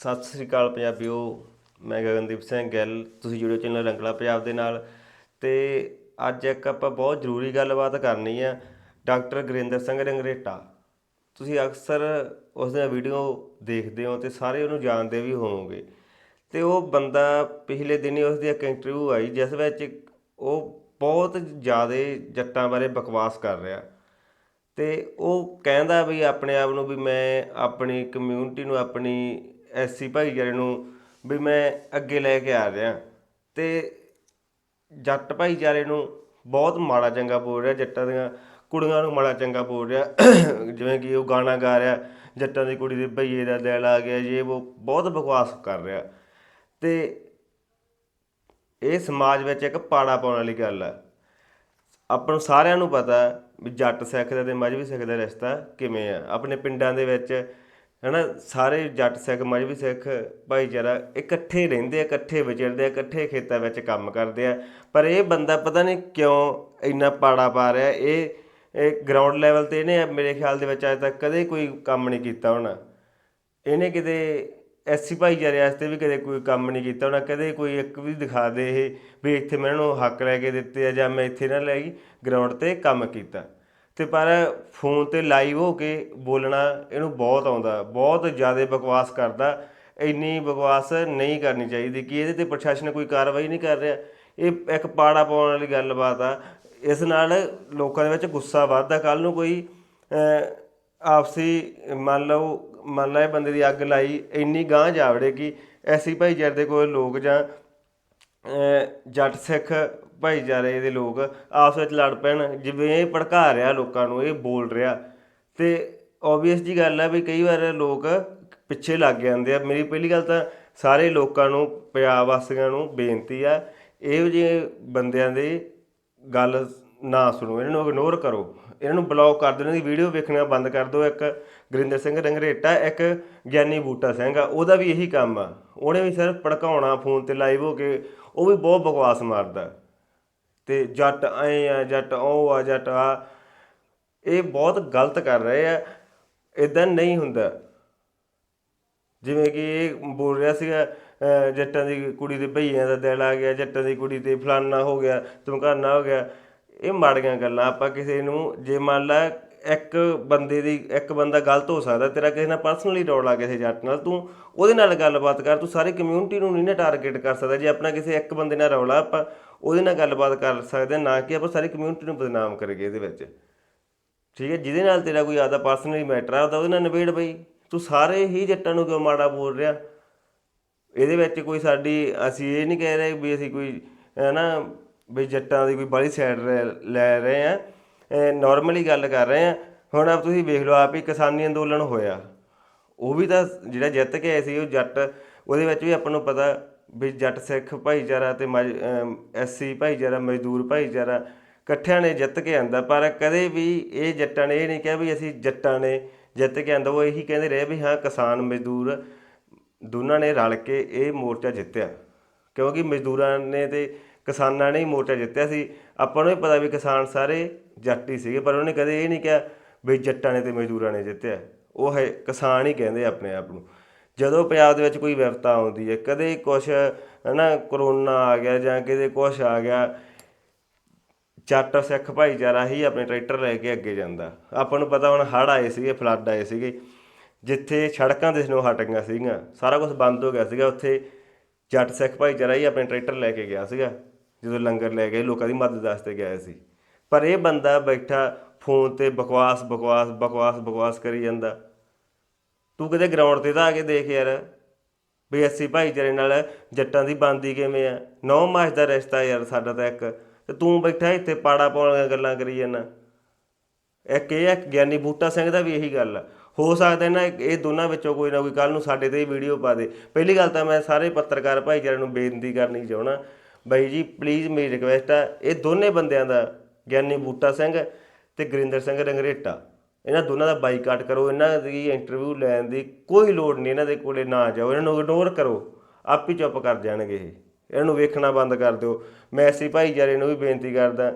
ਸਤਿ ਸ੍ਰੀ ਅਕਾਲ ਪੰਜਾਬੀਓ, ਮੈਂ ਗਗਨਦੀਪ ਸਿੰਘ ਗਿੱਲ, ਤੁਸੀਂ ਜੁੜਿਓ ਚੈਨਲ ਰੰਗਲਾ ਪੰਜਾਬ ਦੇ ਨਾਲ। ਤੇ ਅੱਜ ਇੱਕ ਆਪਾਂ ਬਹੁਤ ਜ਼ਰੂਰੀ ਗੱਲਬਾਤ ਕਰਨੀ ਆ, ਡਾਕਟਰ ਗੁਰਿੰਦਰ ਸਿੰਘ ਰੰਗਰੇਟਾ। ਤੁਸੀਂ ਅਕਸਰ ਉਸ ਦੀਆਂ ਵੀਡੀਓ ਦੇਖਦੇ ਹੋ ਤੇ ਸਾਰੇ ਉਹਨੂੰ ਜਾਣਦੇ ਵੀ ਹੋਵੋਗੇ। ਤੇ ਉਹ ਬੰਦਾ ਪਿਛਲੇ ਦਿਨੀ ਉਸ ਦੀ ਇੱਕ ਇੰਟਰਵਿਊ ਆਈ, ਜਿਸ ਵਿੱਚ ਉਹ ਬਹੁਤ ਜ਼ਿਆਦਾ ਜੱਟਾਂ ਬਾਰੇ ਬਕਵਾਸ ਕਰ ਰਿਹਾ। ਤੇ ਉਹ ਕਹਿੰਦਾ ਵੀ ਆਪਣੇ ਆਪ ਨੂੰ ਵੀ ਮੈਂ ਆਪਣੀ ਕਮਿਊਨਿਟੀ ਨੂੰ ਆਪਣੀ ਐਸਸੀ ਭਾਈਚਾਰੇ ਨੂੰ ਵੀ ਮੈਂ ਅੱਗੇ ਲੈ ਕੇ ਆ ਰਿਹਾ। ਤੇ ਜੱਟ ਭਾਈਚਾਰੇ ਨੂੰ ਬਹੁਤ ਮਾੜਾ ਚੰਗਾ ਬੋਲ ਰਿਹਾ, ਜੱਟਾਂ ਦੀਆਂ ਕੁੜੀਆਂ ਨੂੰ ਮਾੜਾ ਚੰਗਾ ਬੋਲ ਰਿਹਾ। ਜਿਵੇਂ ਕਿ ਉਹ ਗਾਣਾ ਗਾ ਰਿਹਾ, ਜੱਟਾਂ ਦੀ ਕੁੜੀ ਦੇ ਭਈਏ ਦਾ ਦਿਲ ਆ ਗਿਆ, ਜੇ ਉਹ ਬਹੁਤ ਬਕਵਾਸ ਕਰ ਰਿਹਾ। ਤੇ ਇਹ ਸਮਾਜ ਵਿੱਚ ਇੱਕ ਪਾੜਾ ਪਾਉਣ ਵਾਲੀ ਗੱਲ ਹੈ ਆਪਾਂ ਨੂੰ ਸਾਰਿਆਂ ਨੂੰ ਪਤਾ ਵੀ ਜੱਟ ਸਿੱਖ ਦਾ ਤੇ ਮਜ਼੍ਹਬੀ ਸਿੱਖ ਦਾ ਰਿਸ਼ਤਾ ਕਿਵੇਂ ਆ। ਆਪਣੇ ਪਿੰਡਾਂ ਦੇ ਵਿੱਚ ਹਨਾ, ਸਾਰੇ ਜੱਟ ਸਿੱਖ ਮਜ਼੍ਹਬੀ ਸਿੱਖ, ਭਾਈਚਾਰਾ ਇਕੱਠੇ ਰਹਿੰਦੇ ਆ, ਇਕੱਠੇ ਵਿਚਰਦੇ ਆ, ਇਕੱਠੇ ਖੇਤਾਂ ਵਿੱਚ ਕੰਮ ਕਰਦੇ ਆ। ਪਰ ਇਹ ਬੰਦਾ ਪਤਾ ਨਹੀਂ ਕਿਉਂ ਇੰਨਾ ਪਾੜਾ ਪਾ ਰਿਹਾ, ਇਹ ਇਹ ਗਰਾਊਂਡ ਲੈਵਲ ਤੇ ਇਹਨੇ ਮੇਰੇ ਖਿਆਲ ਦੇ ਵਿੱਚ ਅਜੇ ਤੱਕ ਕਦੇ ਕੋਈ ਕੰਮ ਨਹੀਂ ਕੀਤਾ ਹੋਣਾ। ਇਹਨੇ ਕਿਤੇ ਐਸਸੀ ਭਾਈਚਾਰੇ ਵਾਸਤੇ ਵੀ ਕਦੇ ਕੋਈ ਕੰਮ ਨਹੀਂ ਕੀਤਾ ਉਹਨਾਂ ਕਦੇ ਕੋਈ ਇੱਕ ਵੀ ਦਿਖਾ ਦੇ ਇਹ ਵੀ ਇੱਥੇ ਮੈਂ ਇਹਨਾਂ ਨੂੰ ਹੱਕ ਲੈ ਕੇ ਦਿੱਤੇ ਆ ਜਾਂ ਮੈਂ ਇੱਥੇ ਨਾ ਲੈ ਗਈ ਗਰਾਊਂਡ ਤੇ ਕੰਮ ਕੀਤਾ। ਤੇ ਪਰ ਫੋਨ ਤੇ ਲਾਈਵ ਹੋ ਕੇ ਬੋਲਣਾ ਇਹਨੂੰ ਬਹੁਤ ਆਉਂਦਾ, ਬਹੁਤ ਜ਼ਿਆਦਾ ਬਕਵਾਸ ਕਰਦਾ, ਇੰਨੀ ਬਕਵਾਸ ਨਹੀਂ ਕਰਨੀ ਚਾਹੀਦੀ ਕਿ ਇਹਦੇ ਤੇ ਪ੍ਰਸ਼ਾਸਨ ਕੋਈ ਕਾਰਵਾਈ ਨਹੀਂ ਕਰ ਰਿਹਾ। ਇਹ ਇੱਕ ਪਾੜਾ ਪਾਉਣ ਵਾਲੀ ਗੱਲਬਾਤ ਆ। ਇਸ ਨਾਲ ਲੋਕਾਂ ਦੇ ਵਿੱਚ ਗੁੱਸਾ ਵੱਧਦਾ। ਕੱਲ ਨੂੰ ਕੋਈ ਆਪਸੀ ਮੰਨ ਲਓ ਮੰਨ ਲਓ ਇਹ ਬੰਦੇ ਦੀ ਅੱਗ ਲਾਈ, ਇੰਨੀ ਗਾਂਹ ਜਾਵੜੇ ਕਿ ਐਸੀ ਭਾਈਚਾਰੇ ਦੇ ਕੋਲ ਲੋਕ ਜਾਂ ਜੱਟ ਸਿੱਖ ਭਾਈਚਾਰੇ ਦੇ ਲੋਕ ਆਪਸ ਵਿੱਚ ਲੜ ਪੈਣ, ਜਿਵੇਂ ਇਹ ਭੜਕਾ ਰਿਹਾ ਲੋਕਾਂ ਨੂੰ, ਇਹ ਬੋਲ ਰਿਹਾ। ਤੇ ਓਬਵੀਅਸ ਜੀ ਗੱਲ ਆ ਵੀ ਕਈ ਵਾਰ ਲੋਕ ਪਿੱਛੇ ਲੱਗ ਜਾਂਦੇ ਆ। ਮੇਰੀ ਪਹਿਲੀ ਗੱਲ ਤਾਂ ਸਾਰੇ ਲੋਕਾਂ ਨੂੰ, ਪੰਜਾਬ ਵਾਸੀਆਂ ਨੂੰ ਬੇਨਤੀ ਆ, ਇਹੋ ਜਿਹੇ ਬੰਦਿਆਂ ਦੀ ਗੱਲ ਨਾ ਸੁਣੋ। ਇਹਨਾਂ ਨੂੰ ਇਗਨੋਰ ਕਰੋ। ਇਹਨਾਂ ਨੂੰ ਬਲੌਕ ਕਰ ਦਿਓ। ਇਹਨਾਂ ਦੀ ਵੀਡੀਓ ਵੇਖਣਾ ਬੰਦ ਕਰ ਦਿਓ ਇੱਕ। ਗੁਰਿੰਦਰ ਸਿੰਘ ਰੰਗਰੇਟਾ, ਇੱਕ ਗਿਆਨੀ ਬੂਟਾ ਸਿੰਘ ਆ, ਉਹਦਾ ਵੀ ਇਹੀ ਕੰਮ ਆ। ਉਹਨੇ ਵੀ ਸਿਰਫ ਭੜਕਾਉਣਾ, ਫੋਨ ਤੇ ਲਾਈਵ ਹੋ ਕੇ, ਉਹ ਵੀ ਬਹੁਤ ਬਕਵਾਸ ਮਾਰਦਾ। ਤੇ ਜੱਟ ਐ ਆ, ਜੱਟ ਉਹ ਆ, ਜੱਟ ਆ, ਇਹ ਬਹੁਤ ਗਲਤ ਕਰ ਰਹੇ ਆ। ਇਦਾਂ ਨਹੀਂ ਹੁੰਦਾ। ਜਿਵੇਂ ਕਿ ਇਹ ਬੋਲ ਰਿਹਾ ਸੀਗਾ ਜੱਟਾਂ ਦੀ ਕੁੜੀ ਦੇ ਭਈਆਂ ਦਾ ਦਿਲ ਆ ਗਿਆ, ਜੱਟਾਂ ਦੀ ਕੁੜੀ ਤੇ ਫਲਾਨਾ ਹੋ ਗਿਆ, ਧਮਕਾਨਾ ਹੋ ਗਿਆ। ਇਹ ਮਾੜੀਆਂ ਗੱਲਾਂ, ਆਪਾਂ ਕਿਸੇ ਨੂੰ, ਜੇ ਮੰਨ ਲਾ ਇੱਕ ਬੰਦੇ ਦੀ ਇੱਕ ਬੰਦਾ ਗਲਤ ਹੋ ਸਕਦਾ ਤੇਰਾ ਕਿਸੇ ਨਾਲ ਪਰਸਨਲੀ ਰੌਲਾ ਕਿਸੇ ਜੱਟ ਨਾਲ ਤੂੰ ਉਹਦੇ ਨਾਲ ਗੱਲਬਾਤ ਕਰ ਤੂੰ ਸਾਰੀ ਕਮਿਊਨਿਟੀ ਨੂੰ ਨਹੀਂ ਨਾ ਟਾਰਗੇਟ ਕਰ ਸਕਦਾ ਜੇ ਆਪਣਾ ਕਿਸੇ ਇੱਕ ਬੰਦੇ ਨਾਲ ਰੌਲਾ ਆਪਾਂ ਉਹਦੇ ਨਾਲ ਗੱਲਬਾਤ ਕਰ ਸਕਦੇ ਹਾਂ, ਨਾ ਕਿ ਆਪਾਂ ਸਾਰੀ ਕਮਿਊਨਿਟੀ ਨੂੰ ਬਦਨਾਮ ਕਰੀਏ ਇਹਦੇ ਵਿੱਚ। ਠੀਕ ਹੈ ਜਿਹਦੇ ਨਾਲ ਤੇਰਾ ਕੋਈ ਆਦਾ ਪਰਸਨਲੀ ਮੈਟਰ ਆ ਤਾਂ ਉਹਦੇ ਨਾਲ ਨਿਬੇੜ ਬਈ। ਤੂੰ ਸਾਰੇ ਹੀ ਜੱਟਾਂ ਨੂੰ ਕਿਉਂ ਮਾੜਾ ਬੋਲ ਰਿਹਾ? ਇਹਦੇ ਵਿੱਚ ਕੋਈ ਸਾਡੀ ਅਸੀਂ ਇਹ ਨਹੀਂ ਕਹਿ ਰਹੇ ਵੀ ਅਸੀਂ ਕੋਈ ਹੈ ਨਾ ਵੀ ਜੱਟਾਂ ਦੀ ਕੋਈ ਬੜੀ ਸਾਈਡ ਲੈ ਰਹੇ ਆ ਨਾਰਮਲੀ ਗੱਲ ਕਰ ਰਹੇ ਆ ਹੁਣ ਆਪ ਤੁਸੀਂ ਵੇਖ ਲਓ, ਆਪ ਹੀ ਕਿਸਾਨੀ ਅੰਦੋਲਨ ਹੋਇਆ। ਉਹ ਵੀ ਤਾਂ ਜਿਹੜਾ ਜਿੱਤ ਕੇ ਆਏ ਸੀ, ਉਹ ਜੱਟ, ਉਹਦੇ ਵਿੱਚ ਵੀ ਆਪਾਂ ਨੂੰ ਪਤਾ ਵੀ ਜੱਟ ਸਿੱਖ ਭਾਈਚਾਰਾ ਤੇ ਐਸਸੀ ਭਾਈਚਾਰਾ, ਮਜ਼ਦੂਰ ਭਾਈਚਾਰਾ ਇਕੱਠਿਆਂ ਨੇ ਜਿੱਤ ਕੇ ਆਂਦਾ। ਪਰ ਕਦੇ ਵੀ ਇਹ ਜੱਟਾਂ ਨੇ ਇਹ ਨਹੀਂ ਕਿਹਾ ਵੀ ਅਸੀਂ ਜੱਟਾਂ ਨੇ ਜਿੱਤ ਕੇ ਆਂਦਾ। ਉਹ ਇਹੀ ਕਹਿੰਦੇ ਰਹੇ ਵੀ ਹਾਂ, ਕਿਸਾਨ, ਮਜ਼ਦੂਰ ਦੋਨਾਂ ਨੇ ਰਲ ਕੇ ਇਹ ਮੋਰਚਾ ਜਿੱਤਿਆ। ਕਿਉਂਕਿ ਮਜ਼ਦੂਰਾਂ ਨੇ ਤੇ ਕਿਸਾਨਾਂ ਨੇ ਹੀ ਮੋਰਚਾ ਜਿੱਤਿਆ ਸੀ। ਆਪਾਂ ਨੂੰ ਵੀ ਪਤਾ ਵੀ ਕਿਸਾਨ ਸਾਰੇ ਜੱਟ ਹੀ ਸੀਗੇ, ਪਰ ਉਹਨੇ ਕਦੇ ਇਹ ਨਹੀਂ ਕਿਹਾ ਵੀ ਜੱਟਾਂ ਨੇ ਤੇ ਮਜ਼ਦੂਰਾਂ ਨੇ ਜਿੱਤਿਆ। ਉਹ ਹੈ ਕਿਸਾਨ ਹੀ ਕਹਿੰਦੇ ਆਪਣੇ ਆਪ ਨੂੰ। ਜਦੋਂ ਪੰਜਾਬ ਦੇ ਵਿੱਚ ਕੋਈ ਵਿਪਤਾ ਆਉਂਦੀ ਹੈ, ਕਦੇ ਕੁਛ, ਹਨਾ, ਕਰੋਨਾ ਆ ਗਿਆ ਜਾਂ ਕਿਤੇ ਕੁਛ ਆ ਗਿਆ, ਜੱਟ ਸਿੱਖ ਭਾਈਚਾਰਾ ਹੀ ਆਪਣੇ ਟਰੈਕਟਰ ਲੈ ਕੇ ਅੱਗੇ ਜਾਂਦਾ। ਆਪਾਂ ਨੂੰ ਪਤਾ ਹੁਣ ਹੜ੍ਹ ਆਏ ਸੀਗੇ, ਫਲੱਡ ਆਏ ਸੀਗੇ, ਜਿੱਥੇ ਸੜਕਾਂ ਦੇ ਸਨੋ ਹਟ ਗਈਆਂ ਸੀਗੀਆਂ, ਸਾਰਾ ਕੁਝ ਬੰਦ ਹੋ ਗਿਆ ਸੀਗਾ, ਉੱਥੇ ਜੱਟ ਸਿੱਖ ਭਾਈਚਾਰਾ ਹੀ ਆਪਣੇ ਟਰੈਕਟਰ ਲੈ ਕੇ ਗਿਆ ਸੀਗਾ, ਜਦੋਂ ਲੰਗਰ ਲੈ ਕੇ ਲੋਕਾਂ ਦੀ ਮਦਦ ਵਾਸਤੇ ਗਿਆ ਸੀ। ਪਰ ਇਹ ਬੰਦਾ ਬੈਠਾ ਫੋਨ ਤੇ ਬਕਵਾਸ ਬਕਵਾਸ ਬਕਵਾਸ ਬਕਵਾਸ ਕਰੀ ਜਾਂਦਾ। ਤੂੰ ਕਿਤੇ ਗਰਾਊਂਡ ਤੇ ਤਾਂ ਆ ਕੇ ਦੇਖ ਯਾਰ, ਵੀ ਅਸੀਂ ਭਾਈਚਾਰੇ ਨਾਲ ਜੱਟਾਂ ਦੀ ਬੰਦੀ ਕਿਵੇਂ ਆ? ਨੌ ਮਾਸ ਦਾ ਰਿਸ਼ਤਾ ਯਾਰ ਸਾਡਾ ਤਾਂ ਇੱਕ। ਤੇ ਤੂੰ ਬੈਠਾ ਇੱਥੇ ਪਾੜਾ ਪਾਉਣ ਦੀਆਂ ਗੱਲਾਂ ਕਰੀ ਜਾਂਦਾ। ਇੱਕ ਇਹ ਹੈ ਗਿਆਨੀ ਬੂਟਾ ਸਿੰਘ ਦਾ ਵੀ ਇਹੀ ਗੱਲ ਆ। ਹੋ ਸਕਦਾ ਨਾ ਇਹ ਦੋਨਾਂ ਵਿੱਚੋਂ ਕੋਈ ਨਾ ਕੋਈ ਕੱਲ ਨੂੰ ਸਾਡੇ ਤੇ ਹੀ ਵੀਡੀਓ ਪਾ ਦੇ। ਪਹਿਲੀ ਗੱਲ ਤਾਂ ਮੈਂ ਸਾਰੇ ਪੱਤਰਕਾਰ ਭਾਈਚਾਰੇ ਨੂੰ ਬੇਨਤੀ ਕਰਨੀ ਚਾਹਣਾ ਬਾਈ ਜੀ ਪਲੀਜ਼ ਮੇਰੀ ਰਿਕਵੈਸਟ ਆ, ਇਹ ਦੋਨੇ ਬੰਦਿਆਂ ਦਾ ਗਿਆਨੀ ਬੂਟਾ ਸਿੰਘ ਤੇ ਗੁਰਿੰਦਰ ਸਿੰਘ ਰੰਗਰੇਟਾ। ਇਹਨਾਂ ਦੋਨਾਂ ਦਾ ਬਾਈਕਾਟ ਕਰੋ, ਇਹਨਾਂ ਦੀ ਇੰਟਰਵਿਊ ਲੈਣ ਦੀ ਕੋਈ ਲੋੜ ਨਹੀਂ, ਇਹਨਾਂ ਦੇ ਕੋਲੇ ਨਾ ਜਾਓ, ਇਹਨਾਂ ਨੂੰ ਇਗਨੋਰ ਕਰੋ, ਆਪ ਹੀ ਚੁੱਪ ਕਰ ਜਾਣਗੇ ਇਹ। ਇਹਨਾਂ ਨੂੰ ਵੇਖਣਾ ਬੰਦ ਕਰ ਦਿਓ। ਮੈਂ ਐਸੀ ਭਾਈਚਾਰੇ ਨੂੰ ਵੀ ਬੇਨਤੀ ਕਰਦਾ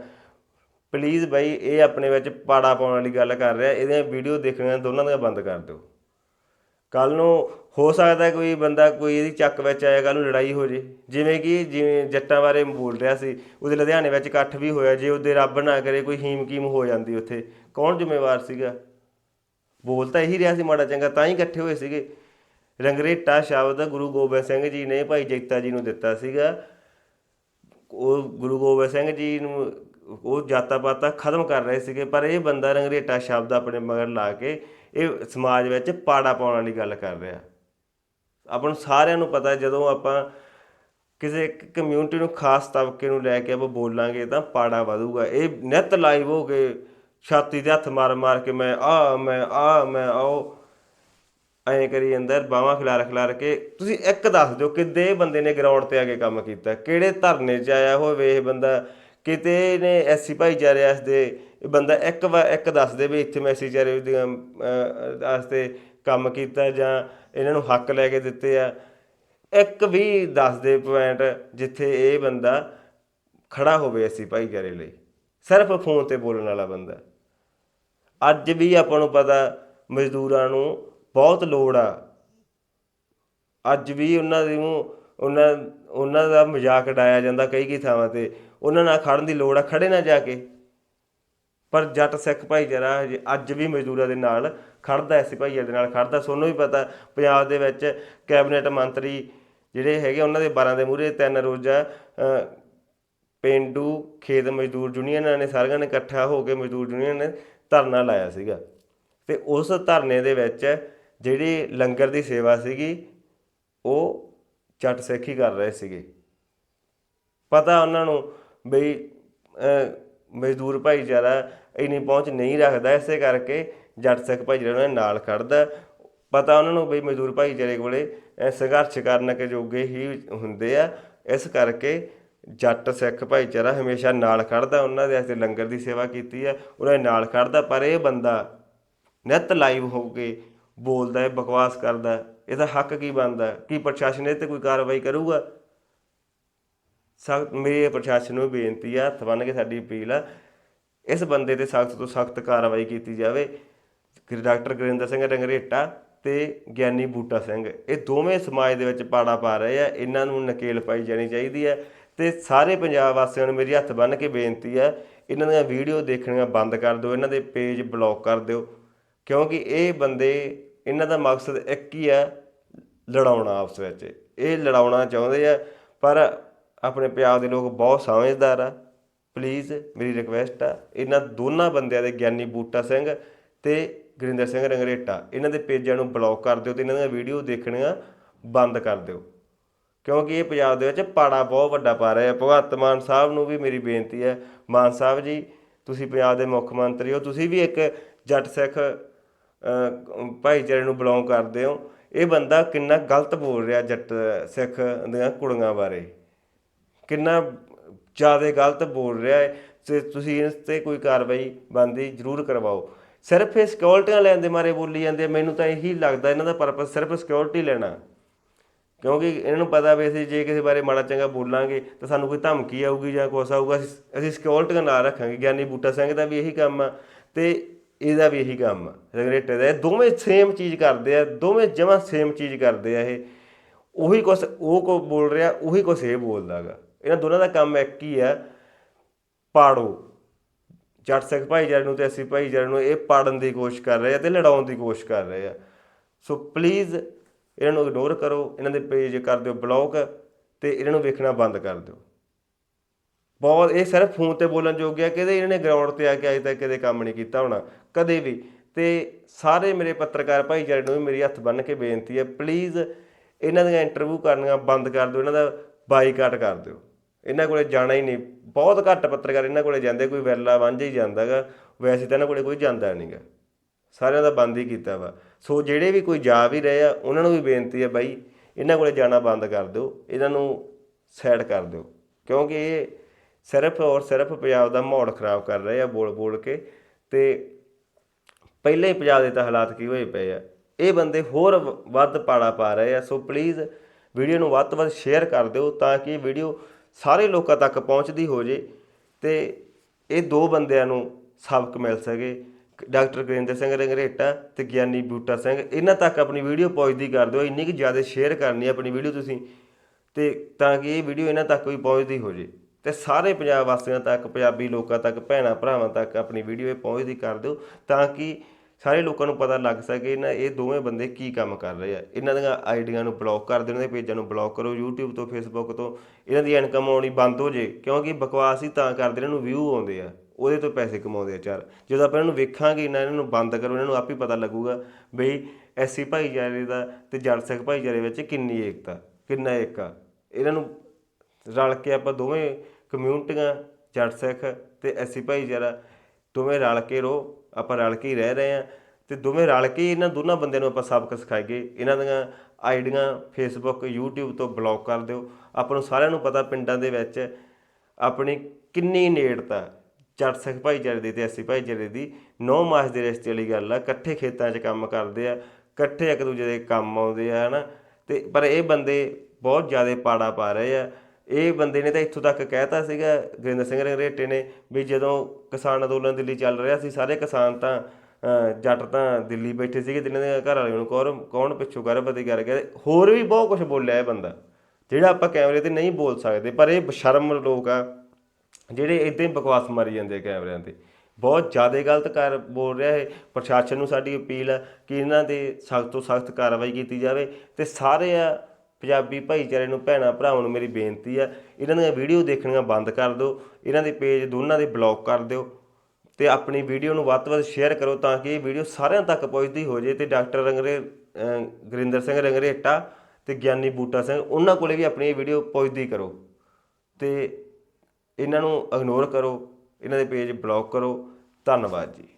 ਪਲੀਜ਼ ਬਾਈ, ਇਹ ਆਪਣੇ ਵਿੱਚ ਪਾੜਾ ਪਾਉਣ ਵਾਲੀ ਗੱਲ ਕਰ ਰਿਹਾ, ਇਹਦੀਆਂ ਵੀਡੀਓ ਦੇਖਣੀਆਂ ਦੋਨਾਂ ਦੀਆਂ ਬੰਦ ਕਰ ਦਿਓ। ਕੱਲ ਨੂੰ ਹੋ ਸਕਦਾ ਕੋਈ ਬੰਦਾ ਕੋਈ ਇਹਦੀ ਚੱਕ ਵਿੱਚ ਆਇਆ ਕੱਲ ਨੂੰ ਲੜਾਈ ਹੋ ਜੇ। ਜਿਵੇਂ ਕਿ ਜਿਵੇਂ ਜੱਟਾਂ ਬਾਰੇ ਬੋਲ ਰਿਹਾ ਸੀ, ਉਹਦੇ ਲੁਧਿਆਣੇ ਵਿੱਚ ਇਕੱਠ ਵੀ ਹੋਇਆ, ਜੇ ਉਹਦੇ ਰੱਬ ਨਾ ਕਰੇ ਕੋਈ ਹੀਮ ਕੀਮ ਹੋ ਜਾਂਦੀ ਉੱਥੇ। ਕੌਣ ਜ਼ਿੰਮੇਵਾਰ ਸੀਗਾ? ਬੋਲ ਤਾਂ ਇਹੀ ਰਿਹਾ ਸੀ ਮਾੜਾ ਚੰਗਾ, ਤਾਂ ਹੀ ਇਕੱਠੇ ਹੋਏ ਸੀਗੇ। ਰੰਗਰੇਟਾ ਸ਼ਬਦ ਗੁਰੂ ਗੋਬਿੰਦ ਸਿੰਘ ਜੀ ਨੇ ਭਾਈ ਜਗਤਾ ਜੀ ਨੂੰ ਦਿੱਤਾ ਸੀਗਾ। ਉਹ ਗੁਰੂ ਗੋਬਿੰਦ ਸਿੰਘ ਜੀ ਨੂੰ ਉਹ ਜਾਤਾਂ ਪਾਤਾਂ ਖਤਮ ਕਰ ਰਹੇ ਸੀਗੇ, ਪਰ ਇਹ ਬੰਦਾ ਰੰਗਰੇਟਾ ਸ਼ਬਦ ਆਪਣੇ ਮਗਰ ਲਾ ਕੇ ਇਹ ਸਮਾਜ ਵਿੱਚ ਪਾੜਾ ਪਾਉਣ ਵਾਲੀ ਗੱਲ ਕਰ ਰਿਹਾ। ਆਪਾਂ ਨੂੰ ਸਾਰਿਆਂ ਨੂੰ ਪਤਾ ਜਦੋਂ ਆਪਾਂ ਕਿਸੇ ਇੱਕ ਕਮਿਊਨਿਟੀ ਨੂੰ, ਖਾਸ ਤਬਕੇ ਨੂੰ ਲੈ ਕੇ ਆਪਾਂ ਬੋਲਾਂਗੇ ਤਾਂ ਪਾੜਾ ਵਧੂਗਾ। ਇਹ ਨਿਤ ਲਾਈਵ ਹੋ ਕੇ ਛਾਤੀ ਦੇ ਹੱਥ ਮਾਰ ਮਾਰ ਕੇ ਮੈਂ ਆ ਮੈਂ ਆ, ਮੈਂ ਆਓ ਐਂ ਕਰੀ ਅੰਦਰ ਬਾਹਾਂ ਖਿਲਾਰ ਖਿਲਾਰ ਕੇ। ਤੁਸੀਂ ਇੱਕ ਦੱਸ ਦਿਓ, ਕਿੱਦੇ ਬੰਦੇ ਨੇ ਗਰਾਊਂਡ ਤੇ ਆ ਕੇ ਕੰਮ ਕੀਤਾ? ਕਿਹੜੇ ਧਰਨੇ 'ਚ ਆਇਆ ਹੋਵੇ ਇਹ ਬੰਦਾ? ਕਿਤੇ ਨੇ ਐਸੀ ਭਾਈਚਾਰੇ ਵਾਸਤੇ ਇਹ ਬੰਦਾ ਇੱਕ ਵਾਰ ਇੱਕ ਦੱਸ ਦੇ ਵੀ ਇੱਥੇ ਮੈਂ ਐਸੀ ਚਾਰੇ ਵਾਸਤੇ ਕੰਮ ਕੀਤਾ ਜਾਂ ਇਹਨਾਂ ਨੂੰ ਹੱਕ ਲੈ ਕੇ ਦਿੱਤੇ ਆ। ਇੱਕ ਵੀ ਦੱਸ ਦੇ ਪੁਆਇੰਟ ਜਿੱਥੇ ਇਹ ਬੰਦਾ ਖੜਾ ਹੋਵੇ ਅਸੀਂ ਭਾਈਚਾਰੇ ਲਈ, ਸਿਰਫ ਫੋਨ ਤੇ ਬੋਲਣ ਵਾਲਾ ਬੰਦਾ। ਅੱਜ ਵੀ ਆਪਾਂ ਨੂੰ ਪਤਾ ਮਜ਼ਦੂਰਾਂ ਨੂੰ ਬਹੁਤ ਲੋੜ ਆ। ਅੱਜ ਵੀ ਉਹਨਾਂ ਦੇ ਨੂੰ, ਉਹਨਾਂ ਉਹਨਾਂ ਦਾ ਮਜ਼ਾਕ ਉਡਾਇਆ ਜਾਂਦਾ ਕਈ ਕਈ ਥਾਵਾਂ ਤੇ। ਉਹਨਾਂ ਨਾਲ ਖੜਨ ਦੀ ਲੋੜ ਆ, ਖੜੇ ਨਾ ਜਾ ਕੇ। ਪਰ ਜੱਟ ਸਿੱਖ ਭਾਈਚਾਰਾ ਹਜੇ ਅੱਜ ਵੀ ਮਜ਼ਦੂਰਾਂ ਦੇ ਨਾਲ ਖੜਦਾ ਐਸੀ ਭਾਈਆਂ ਦੇ ਨਾਲ ਖੜਦਾ ਸੋਨੂੰ ਵੀ ਪਤਾ ਪੰਜਾਬ ਦੇ ਵਿੱਚ ਕੈਬਨਿਟ ਮੰਤਰੀ ਜਿਹੜੇ ਹੈਗੇ ਉਹਨਾਂ ਦੇ 12 ਦੇ ਮੂਹਰੇ ਤਿੰਨ ਰੋਜ਼ਾ ਅਹ, ਪੇਂਡੂ ਖੇਤ ਮਜ਼ਦੂਰ ਯੂਨੀਅਨਾਂ ਨੇ ਸਾਰਿਆਂ ਨੇ ਇਕੱਠਾ ਹੋ ਕੇ ਮਜ਼ਦੂਰ ਯੂਨੀਅਨ ਨੇ ਧਰਨਾ ਲਾਇਆ ਸੀਗਾ। ਤੇ ਉਸ ਧਰਨੇ ਦੇ ਵਿੱਚ ਜਿਹੜੀ ਲੰਗਰ ਦੀ ਸੇਵਾ ਸੀਗੀ ਉਹ ਜੱਟ ਸਿੱਖ ਹੀ ਕਰ ਰਹੇ ਸੀਗੇ। ਪਤਾ ਉਹਨਾਂ ਨੂੰ ਬਈ ਮਜ਼ਦੂਰ ਭਾਈਚਾਰਾ ਇੰਨੀ ਪਹੁੰਚ ਨਹੀਂ ਰੱਖਦਾ, ਇਸੇ ਕਰਕੇ ਜੱਟ ਸਿੱਖ ਭਾਈਚਾਰਾ ਉਹਨਾਂ ਨਾਲ ਖੜਦਾ ਪਤਾ ਉਹਨਾਂ ਨੂੰ ਵੀ ਮਜ਼ਦੂਰ ਭਾਈਚਾਰੇ ਕੋਲੇ ਸੰਘਰਸ਼ ਕਰਨ ਕੇ ਜੋਗੇ ਹੀ ਹੁੰਦੇ ਆ। ਇਸ ਕਰਕੇ ਜੱਟ ਸਿੱਖ ਭਾਈਚਾਰਾ ਹਮੇਸ਼ਾ ਨਾਲ ਖੜਦਾ ਉਹਨਾਂ ਦੇ ਵਾਸਤੇ ਲੰਗਰ ਦੀ ਸੇਵਾ ਕੀਤੀ ਆ, ਉਹਨਾਂ ਦੇ ਨਾਲ ਖੜਦਾ ਪਰ ਇਹ ਬੰਦਾ ਨਿਤ ਲਾਈਵ ਹੋ ਕੇ ਬੋਲਦਾ ਹੈ, ਬਕਵਾਸ ਕਰਦਾ ਇਹਦਾ ਹੱਕ ਕੀ ਬਣਦਾ ਕੀ ਪ੍ਰਸ਼ਾਸਨ ਇਹ ਤੇ ਕੋਈ ਕਾਰਵਾਈ ਕਰੂਗਾ? ਸਖਤ ਮੇਰੇ ਪ੍ਰਸ਼ਾਸਨ ਨੂੰ ਬੇਨਤੀ ਆ, ਹੱਥ ਬੰਨ੍ਹ ਕੇ ਸਾਡੀ ਅਪੀਲ ਆ, ਇਸ ਬੰਦੇ ਤੇ ਸਖਤ ਤੋਂ ਸਖਤ ਕਾਰਵਾਈ ਕੀਤੀ ਜਾਵੇ। ਡਾਕਟਰ ਗੁਰਿੰਦਰ ਸਿੰਘ ਰੰਗਰੇਟਾ ਤੇ ਗਿਆਨੀ ਬੂਟਾ ਸਿੰਘ, ਇਹ ਦੋਵੇਂ ਸਮਾਜ ਦੇ ਵਿੱਚ ਪਾੜਾ ਪਾ ਰਹੇ ਆ, ਇਹਨਾਂ ਨੂੰ ਨਕੇਲ ਪਾਈ ਜਾਣੀ ਚਾਹੀਦੀ ਹੈ ਤੇ ਸਾਰੇ ਪੰਜਾਬ ਵਾਸੀਆਂ ਨੂੰ ਮੇਰੀ ਹੱਥ ਬੰਨ੍ਹ ਕੇ ਬੇਨਤੀ ਹੈ ਇਹਨਾਂ ਦੀਆਂ ਵੀਡੀਓ ਦੇਖਣੀਆਂ ਬੰਦ ਕਰ ਦਿਓ, ਇਹਨਾਂ ਦੇ ਪੇਜ ਬਲੌਕ ਕਰ ਦਿਓ, ਕਿਉਂਕਿ ਇਹ ਬੰਦੇ, ਇਹਨਾਂ ਦਾ ਮਕਸਦ ਇੱਕ ਹੀ ਹੈ ਲੜਾਉਣਾ ਆਪਸ ਵਿੱਚ, ਇਹ ਲੜਾਉਣਾ ਚਾਹੁੰਦੇ ਆ, ਪਰ ਆਪਣੇ ਪੰਜਾਬ ਦੇ ਲੋਕ ਬਹੁਤ ਸਮਝਦਾਰ ਆ। ਪਲੀਜ਼ ਮੇਰੀ ਰਿਕਵੈਸਟ ਆ, ਇਹਨਾਂ ਦੋਨਾਂ ਬੰਦਿਆਂ ਦੇ ਗਿਆਨੀ ਬੂਟਾ ਸਿੰਘ ਤੇ ਗੁਰਿੰਦਰ ਸਿੰਘ ਰੰਗਰੇਟਾ, ਇਹਨਾਂ ਦੇ ਪੇਜਾਂ ਨੂੰ ਬਲੌਕ ਕਰ ਦਿਓ ਤੇ ਇਹਨਾਂ ਦੀਆਂ ਵੀਡੀਓ ਦੇਖਣੀਆਂ ਬੰਦ ਕਰ ਦਿਓ। ਕਿਉਂਕਿ ਇਹ ਪੰਜਾਬ ਦੇ ਵਿੱਚ ਪਾੜਾ ਬਹੁਤ ਵੱਡਾ ਪਾ ਰਿਹਾ ਹੈ। ਭਗਵੰਤ ਮਾਨ ਸਾਹਿਬ ਨੂੰ ਵੀ ਮੇਰੀ ਬੇਨਤੀ ਹੈ। ਮਾਨ ਸਾਹਿਬ ਜੀ, ਤੁਸੀਂ ਪੰਜਾਬ ਦੇ ਮੁੱਖ ਮੰਤਰੀ ਹੋ, ਤੁਸੀਂ ਵੀ ਇੱਕ ਜੱਟ ਸਿੱਖ ਭਾਈਚਾਰੇ ਨੂੰ ਬਿਲੋਂਗ ਕਰਦੇ ਹੋ। ਇਹ ਬੰਦਾ ਕਿੰਨਾ ਗਲਤ ਬੋਲ ਰਿਹਾ ਜੱਟ ਸਿੱਖ ਦੀਆਂ ਕੁੜੀਆਂ ਬਾਰੇ। ਕਿੰਨਾ ਜ਼ਿਆਦਾ ਗਲਤ ਬੋਲ ਰਿਹਾ ਹੈ, ਤੇ ਤੁਸੀਂ ਇਸ ਤੇ ਕੋਈ ਕਾਰਵਾਈ ਬੰਦੀ ਜ਼ਰੂਰ ਕਰਵਾਓ। ਸਿਰਫ ਇਹ ਸਿਕਿਉਰਿਟੀਆਂ ਲੈਣ ਦੇ ਮਾਰੇ ਬੋਲੀ ਜਾਂਦੇ ਆ। ਮੈਨੂੰ ਤਾਂ ਇਹੀ ਲੱਗਦਾ ਇਹਨਾਂ ਦਾ ਪਰਪਸ ਸਿਰਫ ਸਿਕਿਉਰਿਟੀ ਲੈਣਾ। ਕਿਉਂਕਿ ਇਹਨਾਂ ਨੂੰ ਪਤਾ ਵੀ ਅਸੀਂ ਜੇ ਕਿਸੇ ਬਾਰੇ ਮਾੜਾ ਚੰਗਾ ਬੋਲਾਂਗੇ, ਤਾਂ ਸਾਨੂੰ ਕੋਈ ਧਮਕੀ ਆਊਗੀ ਜਾਂ ਕੁਛ ਆਊਗਾ, ਅਸੀਂ- ਅਸੀਂ ਸਿਕਿਉਰਿਟੀਆਂ ਨਾਲ ਰੱਖਾਂਗੇ। ਗਿਆਨੀ ਬੂਟਾ ਸਿੰਘ ਦਾ ਵੀ ਇਹੀ ਕੰਮ ਆ, ਤੇ ਇਹਦਾ ਵੀ ਇਹੀ ਕੰਮ ਆ। ਰਗਰੇਟੇ ਦਾ। ਇਹ ਦੋਵੇਂ ਸੇਮ ਚੀਜ਼ ਕਰਦੇ ਆ, ਦੋਵੇਂ ਜਮਾਂ ਸੇਮ ਚੀਜ਼ ਕਰਦੇ ਆ ਇਹ। ਉਹੀ ਕੁਛ, ਉਹ ਕੋ ਬੋਲ ਰਿਹਾ, ਉਹੀ ਕੁਛ ਇਹ ਬੋਲਦਾਗਾ ਇਹਨਾਂ ਦੋਨਾਂ ਦਾ ਕੰਮ ਇੱਕ ਹੀ ਹੈ ਪਾੜੋ। ਜੱਟ ਸਿੱਖ ਭਾਈਚਾਰੇ ਨੂੰ ਤੇ ਅਸੀਂ ਭਾਈਚਾਰੇ ਨੂੰ ਇਹ ਪਾੜਨ ਦੀ ਕੋਸ਼ਿਸ਼ ਕਰ ਰਹੇ ਆ ਤੇ ਲੜਾਉਣ ਦੀ ਕੋਸ਼ਿਸ਼ ਕਰ ਰਹੇ ਆ। ਸੋ ਪਲੀਜ਼ ਇਹਨਾਂ ਨੂੰ ਇਗਨੋਰ ਕਰੋ, ਇਹਨਾਂ ਦੇ ਪੇਜ ਕਰ ਦਿਓ ਬਲੌਕ ਤੇ ਇਹਨਾਂ ਨੂੰ ਵੇਖਣਾ ਬੰਦ ਕਰ ਦਿਓ। ਬਹੁਤ, ਇਹ ਸਿਰਫ ਫੋਨ ਤੇ ਬੋਲਣ ਜੋਗ ਹੈ, ਕਿਤੇ ਇਹਨਾਂ ਨੇ ਗਰਾਊਂਡ ਤੇ ਆ ਕੇ ਅਜੇ ਤੱਕ ਕਦੇ ਕੰਮ ਨਹੀਂ ਕੀਤਾ ਹੋਣਾ, ਕਦੇ ਵੀ। ਤੇ ਸਾਰੇ ਮੇਰੇ ਪੱਤਰਕਾਰ ਭਾਈਚਾਰੇ ਨੂੰ ਵੀ ਮੇਰੀ ਹੱਥ ਬੰਨ੍ਹ ਕੇ ਬੇਨਤੀ ਹੈ ਪਲੀਜ਼ ਇਹਨਾਂ ਦੀਆਂ ਇੰਟਰਵਿਊ ਕਰਨੀਆਂ ਬੰਦ ਕਰ ਦਿਓ, ਇਹਨਾਂ ਦਾ ਬਾਈਕਾਟ ਕਰ ਦਿਓ। ਇਹਨਾਂ ਕੋਲੇ ਜਾਣਾ ਹੀ ਨਹੀਂ। ਬਹੁਤ ਘੱਟ ਪੱਤਰਕਾਰ ਇਹਨਾਂ ਕੋਲੇ ਜਾਂਦੇ, ਕੋਈ ਵੈਲਾ ਵਾਂਝਾ ਹੀ ਜਾਂਦਾਗਾ। ਵੈਸੇ ਤਾਂ ਇਹਨਾਂ ਕੋਲੇ ਕੋਈ ਜਾਂਦਾ ਨਹੀਂਗਾ। ਸਾਰਿਆਂ ਦਾ ਬੰਦ ਹੀ ਕੀਤਾ ਵਾ। ਸੋ ਜਿਹੜੇ ਵੀ ਕੋਈ ਜਾ ਵੀ ਰਹੇ ਆ, ਉਹਨਾਂ ਨੂੰ ਵੀ ਬੇਨਤੀ ਆ ਬਾਈ, ਇਹਨਾਂ ਕੋਲੇ ਜਾਣਾ ਬੰਦ ਕਰ ਦਿਓ। ਇਹਨਾਂ ਨੂੰ ਸਾਈਡ ਕਰ ਦਿਓ। ਕਿਉਂਕਿ ਇਹ ਸਿਰਫ ਔਰ ਸਿਰਫ ਪੰਜਾਬ ਦਾ ਮਾਹੌਲ ਖਰਾਬ ਕਰ ਰਹੇ ਆ, ਬੋਲ ਬੋਲ ਕੇ। ਤੇ ਪਹਿਲੇ ਹੀ ਪੰਜਾਬ ਦੇ ਤਾਂ ਹਾਲਾਤ ਕੀ ਹੋਏ ਪਏ ਆ। ਇਹ ਬੰਦੇ ਹੋਰ ਵੱਧ ਪਾੜਾ ਪਾ ਰਹੇ ਆ। ਸੋ ਪਲੀਜ਼ ਵੀਡੀਓ ਨੂੰ ਵੱਧ ਤੋਂ ਵੱਧ ਸ਼ੇਅਰ ਕਰ ਦਿਓ ਤਾਂ ਕਿ ਇਹ ਵੀਡੀਓ ਸਾਰੇ ਲੋਕਾਂ ਤੱਕ ਪਹੁੰਚਦੀ ਹੋ ਜੇ ਤੇ ਇਹ ਦੋ ਬੰਦਿਆਂ ਨੂੰ ਸਬਕ ਮਿਲ ਸਕੇ। ਡਾਕਟਰ ਗੁਰਿੰਦਰ ਸਿੰਘ ਰੰਗਰੇਟਾ ਤੇ ਗਿਆਨੀ ਬੂਟਾ ਸਿੰਘ, ਇਹਨਾਂ ਤੱਕ ਆਪਣੀ ਵੀਡੀਓ ਪਹੁੰਚਦੀ ਕਰ ਦਿਓ, ਇੰਨੀ ਕਿ ਜ਼ਿਆਦਾ ਸ਼ੇਅਰ ਕਰਨੀ ਹੈ ਆਪਣੀ ਵੀਡੀਓ ਤੁਸੀਂ, ਤੇ ਤਾਂ ਕਿ ਇਹ ਵੀਡੀਓ ਇਹਨਾਂ ਤੱਕ ਵੀ ਪਹੁੰਚਦੀ ਹੋ ਜੇ। ਤੇ ਸਾਰੇ ਪੰਜਾਬ ਵਾਸੀਆਂ ਤੱਕ, ਪੰਜਾਬੀ ਲੋਕਾਂ ਤੱਕ, ਭੈਣਾਂ ਭਰਾਵਾਂ ਤੱਕ ਆਪਣੀ ਵੀਡੀਓ ਇਹ ਪਹੁੰਚਦੀ ਕਰ ਦਿਓ, ਤਾਂ ਕਿ ਸਾਰੇ ਲੋਕਾਂ ਨੂੰ ਪਤਾ ਲੱਗ ਸਕੇ ਇਹਨਾਂ ਇਹ ਦੋਵੇਂ ਬੰਦੇ ਕੀ ਕੰਮ ਕਰ ਰਹੇ ਆ। ਇਹਨਾਂ ਦੀਆਂ ਆਈਡੀਆਂ ਨੂੰ ਬਲੌਕ ਕਰ ਦਿਓ ਇਹਨਾਂ ਦੇ ਪੇਜਾਂ ਨੂੰ ਬਲੌਕ ਕਰੋ, YouTube ਤੋਂ, Facebook ਤੋਂ। ਇਹਨਾਂ ਦੀ ਇਨਕਮ ਆਉਣੀ ਬੰਦ ਹੋ ਜੇ, ਕਿਉਂਕਿ ਬਕਵਾਸ ਹੀ ਤਾਂ ਕਰਦੇ ਇਹਨਾਂ ਨੂੰ ਵਿਊ ਆਉਂਦੇ ਆ। ਉਹਦੇ ਤੋਂ ਪੈਸੇ ਕਮਾਉਂਦੇ ਆ ਚਾਰ। ਜਦੋਂ ਆਪਾਂ ਇਹਨਾਂ ਨੂੰ ਵੇਖਾਂਗੇ ਨਾ ਇਹਨਾਂ ਨੂੰ ਬੰਦ ਕਰੋ, ਇਹਨਾਂ ਨੂੰ ਆਪ ਹੀ ਪਤਾ ਲੱਗੂਗਾ ਬਈ ਐਸੀ ਭਾਈਚਾਰੇ ਦਾ ਤੇ ਜੱਟ ਸਿੱਖ ਭਾਈਚਾਰੇ ਵਿੱਚ ਕਿੰਨੀ ਏਕਤਾ, ਕਿੰਨਾ ਏਕਾ। ਇਹਨਾਂ ਨੂੰ ਰਲ ਕੇ ਆਪਾਂ ਦੋਵੇਂ ਕਮਿਊਨਿਟੀਆਂ ਜੱਟ ਸਿੱਖ ਤੇ ਐਸੀ ਭਾਈਚਾਰਾ, ਦੋਵੇਂ ਰਲ ਕੇ ਰੋ ਆਪਾਂ ਰਲ ਕੇ ਹੀ ਰਹਿ ਰਹੇ ਆ ਤੇ ਦੋਵੇਂ ਰਲ ਕੇ ਇਹਨਾਂ ਦੋਨਾਂ ਬੰਦਿਆਂ ਨੂੰ ਆਪਾਂ ਸਬਕ ਸਿਖਾਈਏ। ਇਹਨਾਂ ਦੀਆਂ ਆਈਡੀਆਂ ਫੇਸਬੁੱਕ YouTube ਤੋਂ ਬਲੌਕ ਕਰ ਦਿਓ। ਆਪਾਂ ਨੂੰ ਸਾਰਿਆਂ ਨੂੰ ਪਤਾ ਪਿੰਡਾਂ ਦੇ ਵਿੱਚ ਆਪਣੀ ਕਿੰਨੀ ਨੇੜਤਾ ਜੱਟ ਸਿੱਖ ਭਾਈਚਾਰੇ ਦੀ ਤੇ ਐਸੀ ਭਾਈਚਾਰੇ ਦੀ। ਨੌ ਮਾਸ ਦੇ ਰਿਸ਼ਤੇ ਵਾਲੀ ਗੱਲ ਆ। ਇਕੱਠੇ ਖੇਤਾਂ 'ਚ ਕੰਮ ਕਰਦੇ ਆ। ਇਕੱਠੇ ਇੱਕ ਦੂਜੇ ਦੇ ਕੰਮ ਆਉਂਦੇ ਆ, ਹਨਾ। ਤੇ ਪਰ ਇਹ ਬੰਦੇ ਬਹੁਤ ਜ਼ਿਆਦਾ ਪਾੜਾ ਪਾ ਰਹੇ ਆ। ਇਹ ਬੰਦੇ ਨੇ ਤਾਂ ਇੱਥੋਂ ਤੱਕ ਕਹਿਤਾ ਸੀਗਾ, ਗੁਰਿੰਦਰ ਸਿੰਘ ਰੰਗਰੇਟੇ ਨੇ ਵੀ ਜਦੋਂ ਕਿਸਾਨ ਅੰਦੋਲਨ ਦਿੱਲੀ ਚੱਲ ਰਿਹਾ ਸੀ, ਸਾਰੇ ਕਿਸਾਨ ਤਾਂ ਜੱਟ ਤਾਂ ਦਿੱਲੀ ਬੈਠੇ ਸੀਗੇ, ਜਿਨ੍ਹਾਂ ਦੇ ਘਰ ਵਾਲੇ ਨੂੰ ਕੌਣ ਕੌਣ ਪਿੱਛੋਂ ਗਰਭਵਤੀ ਕਰ ਗਿਆ, ਹੋਰ ਵੀ ਬਹੁਤ ਕੁਝ ਬੋਲਿਆ ਇਹ ਬੰਦਾ, ਜਿਹੜਾ ਆਪਾਂ ਕੈਮਰੇ ਤੇ ਨਹੀਂ ਬੋਲ ਸਕਦੇ, ਪਰ ਇਹ ਬਸ਼ਰਮ ਲੋਕ ਆ, ਜਿਹੜੇ ਇਦਾਂ ਹੀ ਬਕਵਾਸ ਮਾਰੀ ਜਾਂਦੇ ਕੈਮਰਿਆਂ ਤੇ। ਬਹੁਤ ਜ਼ਿਆਦਾ ਗਲਤ ਕਰ ਬੋਲ ਰਿਹਾ ਹੈ ਪ੍ਰਸ਼ਾਸਨ ਨੂੰ ਸਾਡੀ ਅਪੀਲ ਹੈ ਕਿ ਇਹਨਾਂ ਦੇ ਸਖਤ ਤੋਂ ਸਖਤ ਕਾਰਵਾਈ ਕੀਤੀ ਜਾਵੇ, ਤੇ ਸਾਰੇ ਆ ਪੰਜਾਬੀ ਭਾਈਚਾਰੇ ਨੂੰ, ਭੈਣਾਂ ਭਰਾਵਾਂ ਨੂੰ ਮੇਰੀ ਬੇਨਤੀ ਆ, ਇਹਨਾਂ ਦੀਆਂ ਵੀਡੀਓ ਦੇਖਣੀਆਂ ਬੰਦ ਕਰ ਦਿਓ, ਇਹਨਾਂ ਦੇ ਪੇਜ ਦੋਨਾਂ ਦੇ ਬਲੌਕ ਕਰ ਦਿਓ ਤੇ ਆਪਣੀ ਵੀਡੀਓ ਨੂੰ ਵੱਧ ਤੋਂ ਵੱਧ ਸ਼ੇਅਰ ਕਰੋ ਤਾਂ ਕਿ ਇਹ ਵੀਡੀਓ ਸਾਰਿਆਂ ਤੱਕ ਪਹੁੰਚਦੀ ਹੋ ਜੇ ਤੇ ਡਾਕਟਰ ਰੰਗਰੇ ਗੁਰਿੰਦਰ ਸਿੰਘ ਰੰਗਰੇਟਾ ਤੇ ਗਿਆਨੀ ਬੂਟਾ ਸਿੰਘ, ਉਹਨਾਂ ਕੋਲੇ ਵੀ ਆਪਣੀ ਇਹ ਵੀਡੀਓ ਪਹੁੰਚਦੀ ਕਰੋ ਤੇ ਇਹਨਾਂ ਨੂੰ ਇਗਨੋਰ ਕਰੋ, ਇਹਨਾਂ ਦੇ ਪੇਜ ਬਲੌਕ ਕਰੋ, ਧੰਨਵਾਦ ਜੀ।